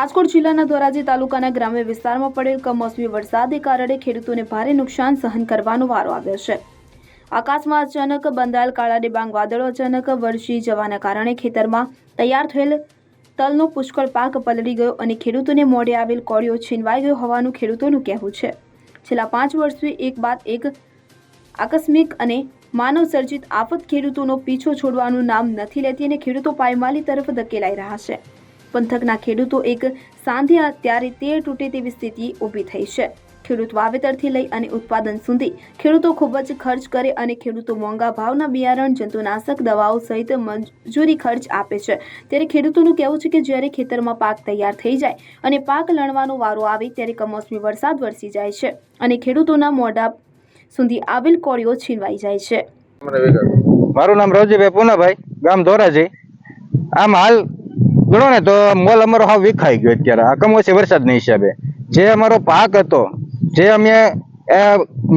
રાજકોટ જિલ્લાના ધોરાજી તાલુકાના ગ્રામ્ય વિસ્તારમાં પડેલ કમોસમી વરસાદને કારણે ખેડૂતોને ભારે નુકસાન સહન કરવાનો વારો આવ્યો છે. આકાશમાં અચાનક બંધાયેલ કાળા ડિબાંગ વાદળો અચાનક વરસી જવાના કારણે ખેતરમાં તૈયાર થયેલ તલનો પુષ્કળ પાક પલળી ગયો અને ખેડૂતોને મોઢે આવેલ કોળીઓ છીનવાઈ ગયો હોવાનું ખેડૂતોનું કહેવું છે. છેલ્લા પાંચ વર્ષથી એક બાદ એક આકસ્મિક અને માનવ સર્જિત આફત ખેડૂતોનો પીછો છોડવાનું નામ નથી લેતી અને ખેડૂતો પાયમાલી તરફ ધકેલાઈ રહ્યા છે. પંથકના ખેડૂતો એક સાંધ્યા ત્યારે તેર તૂટે તેવી સ્થિતિ ઊભી થઈ છે. ખેડૂત વાવેતરથી લઈ અને ઉત્પાદન સુધી ખેડૂતો ખૂબ જ ખર્ચ કરે અને ખેડૂતો મોંઘા ભાવના બિયારણ, જંતુનાશક દવાઓ સહિત મજૂરી ખર્ચ આપે છે. ત્યારે ખેડૂતોનું કહેવું છે કે જ્યારે ખેતરમાં પાક તૈયાર થઈ જાય અને પાક લણવાનો વારો આવે ત્યારે કમોસમી વરસાદ વરસી જાય છે અને ખેડૂતોના મોઢા સુધી આવેલ કોળીઓ છીનવાઈ જાય છે. મારું નામ રવજીભાઈ પૂનાભાઈ, ગામ ધોરાજી. આમ હાલ ગણો ને તો મોલ અમારો હાવ વિખાઈ ગયો અત્યારે. આ કમોસી વરસાદના હિસાબે. જે અમારો પાક હતો, જે અમે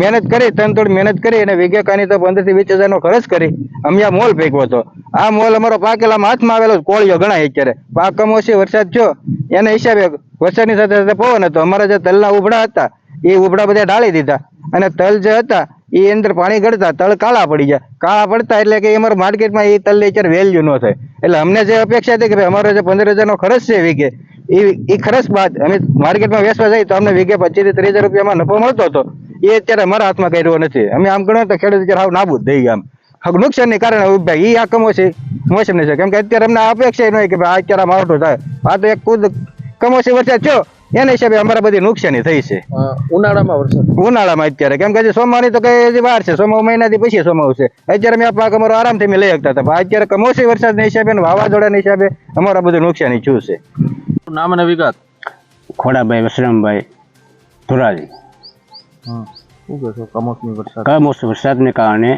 મહેનત કરી, ત્રણ ત્રણ મહેનત કરી અને વીઘે કાની તો પંદરથી વીસ હજારનો ખર્ચ કરી, અમે આ મોલ ફેંકવો હતો. આ મોલ અમારો પાકેલા હાથમાં આવેલો કોળિયો ગણાય અત્યારે. પાક કમોસી વરસાદ થયો, એના હિસાબે વરસાદની સાથે સાથે પવન હતો. અમારા જે તલના ઉભડા હતા, એ ઉભડા બધા ડાળી દીધા. અને તલ જે હતા એ અંદર પાણી ગળતા તળ કાળા પડી ગયા કાળા પડતા એટલે કે અમારા માર્કેટમાં એ તલની અત્યારે વેલ્યુ ન થાય. એટલે અમને જે અપેક્ષા હતી કે ભાઈ અમારો જે પંદર હજારનો ખર્ચ છે વીઘે એ એ ખર્ચ બાદ અમે માર્કેટમાં વેચવા જઈએ તો અમને વીઘે પચીસથી ત્રીસ હજાર રૂપિયામાં નફો મળતો હતો. એ અત્યારે અમારા હાથમાં કર્યો નથી. અમે આમ ગણો તો ખેડૂત અત્યારે હાવ નાબૂદ થઈ ગયા આમ. નુકસાનને કારણે ભાઈ એ આ કમોસી મોસમની છે. કેમ કે અત્યારે અમને અપેક્ષા ન હોય કે ભાઈ અત્યારે મારો થાય. આ તો એક ખુદ કમોસી વરસાદ થયો. એના હિસાબે અમારે બધી નુકસાની થઈ છે. ઉનાળામાં વરસાદ? ઉનાળામાં અત્યારે. કેમ કે સોમાની તો કઈ વાર છે. સોમા મહિનાથી પછી સોમા આવશે અત્યારે મેં પાક અમારો આરામથી મેં લઈ શકતા હતા. પણ અત્યારે કમોસમી વરસાદના હિસાબે અને વાવાઝોડાના હિસાબે અમારા બધું નુકસાની થયું છે? નામ અને વિગત? ખોડાભાઈ વસરામભાઈ ધોરાજી. કમોસમી વરસાદ? કમોસમી વરસાદને કારણે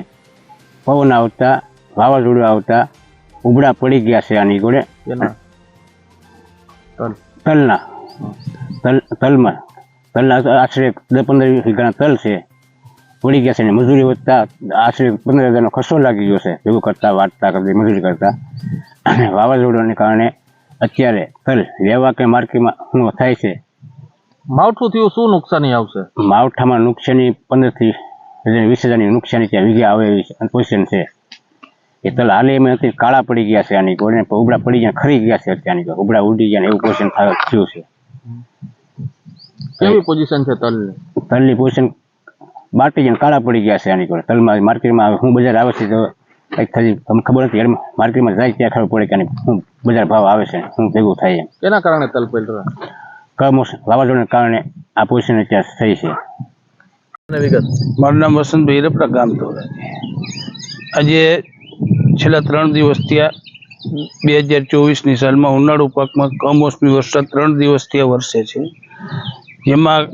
પવન આવતા વાવાઝોડું આવતા ઉબડા પડી ગયા છે આની જોડે તલના. તલ તલમાં. તલના આશરે દસ પંદર વીઘાના તલ છે. પડી ગયા છે ને મજૂરી વધતા આશરે પંદર હજારનો ખર્ચો લાગી ગયો છે. ભેગું કરતા વાટતા કરતી મજૂરી કરતા. અને વાવાઝોડાને કારણે અત્યારે તલ લેવા કે માર્કેટમાં શું થાય છે. માવઠું થયું શું નુકસાની આવશે? માવઠામાં નુકસાની પંદરથી હજાર વીસ હજારની નુકસાની ત્યાં વીઘે આવે એવી પોઝિશન છે. એ તલ હાલે એમ નથી કાળા પડી ગયા છે આની. ગોળને ઉબડા પડી ગયા ખરી ગયા છે અત્યારની તો. ઉબડા ઉડી ગયા એવું પોઝિશન થયું છે. કેવી પોઝિશન છે તલની? તલની પોઝિશન બાટી ગયા કાળા પડી ગયા છે આની ગોળે તલમાં માર્કેટમાં હું બજાર આવે છે તો કંઈક થઈ તમને ખબર નથી માર્કેટમાં જાય ત્યાં ખબર પડે કે શું બજાર ભાવ આવે છે શું ભેગું થાય એના કારણે તલ પલટા? કમોસમ વાવાઝોડાને કારણે આ પોઝિશન અત્યારે થઈ છે. મારું નામ વસંતભાઈ રપડા ગામ તો આજે છેલ્લા ત્રણ દિવસથી આ બે હજાર ચોવીસની સાલમાં ઉનાળુ પાકમાં કમોસમી વરસાદ ત્રણ દિવસથી આ વરસે છે. જેમાં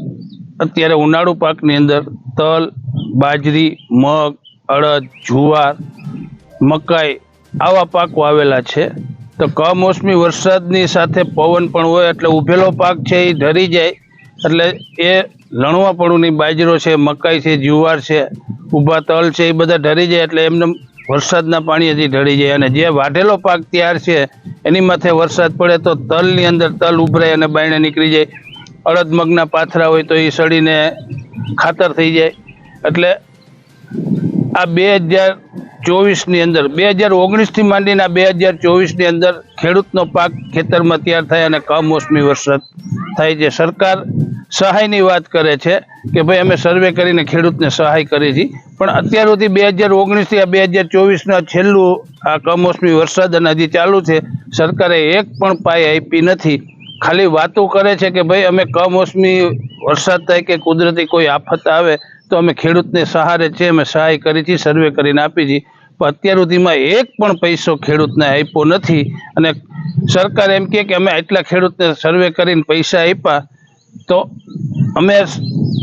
અત્યારે ઉનાળુ પાકની અંદર તલ, બાજરી, મગ, અડદ, જુવાર, મકાઈ આવા પાકો આવેલા છે. તો કમોસમી વરસાદની સાથે પવન પણ હોય એટલે ઉભેલો પાક છે એ ઢરી જાય. એટલે એ લણવાપણુંની બાજરો છે, મકાઈ છે, જુવાર છે, ઊભા તલ છે એ બધા ઢરી જાય એટલે એમને વરસાદના પાણીથી ઢળી જાય. અને જે વાઢેલો પાક તૈયાર છે એની માથે વરસાદ પડે તો તલની અંદર તલ ઉભરાય અને બાયણે નીકળી જાય. અડદ મગના પાથરા હોય તો એ સડીને ખાતર થઈ જાય. એટલે આ બે હજાર ચોવીસની અંદર, બે હજાર ઓગણીસથી માંડીને આ બે હજાર ચોવીસની અંદર ખેડૂતનો પાક ખેતરમાં તૈયાર થાય અને કમોસમી વરસાદ થાય છે. સરકાર સહાયની વાત કરે છે કે ભાઈ અમે સર્વે કરીને ખેડૂતને સહાય કરી છે. પણ અત્યાર સુધી બે હજાર ઓગણીસથી આ બે હજાર ચોવીસના છેલ્લું આ કમોસમી વરસાદ અને હજી ચાલુ છે, સરકારે એક પણ પાય આપી નથી. ખાલી વાતો કરે છે કે ભાઈ, અમે કમોસમી વરસાદ થાય કે કુદરતી કોઈ આફત આવે, તો અમે ખેડૂતને સહારે છે, અમે સહાય કરી છે, સર્વે કરીને આપી છીએ પણ અત્યાર સુધીમાં એક પણ પૈસો ખેડૂતને આપ્યો નથી. અને સરકાર એમ કહે કે અમે આટલા ખેડૂતને સર્વે કરીને પૈસા આપ્યા, તો અમે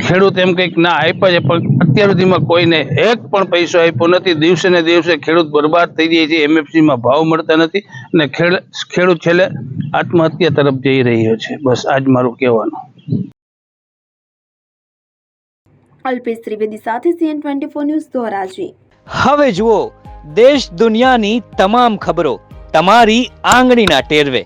ખેડૂત એમ કંઈક ના આપ્યા છે પણ અત્યાર સુધીમાં કોઈને એક પણ પૈસો આપ્યો નથી. દિવસે ને દિવસે ખેડૂત બરબાદ થઈ જાય છે એમએફસીમાં ભાવ મળતા નથી અને ખેડ- ખેડૂત છેલ્લે આત્મહત્યા તરફ જઈ રહ્યો છે. બસ આજ મારું કહેવાનું. અલ્પેશ ત્રિવેદી સાથે CN twenty four news Dhoraji. હવે જુઓ દેશ દુનિયાની તમામ ખબરો તમારી આંગળીના ટેરવે.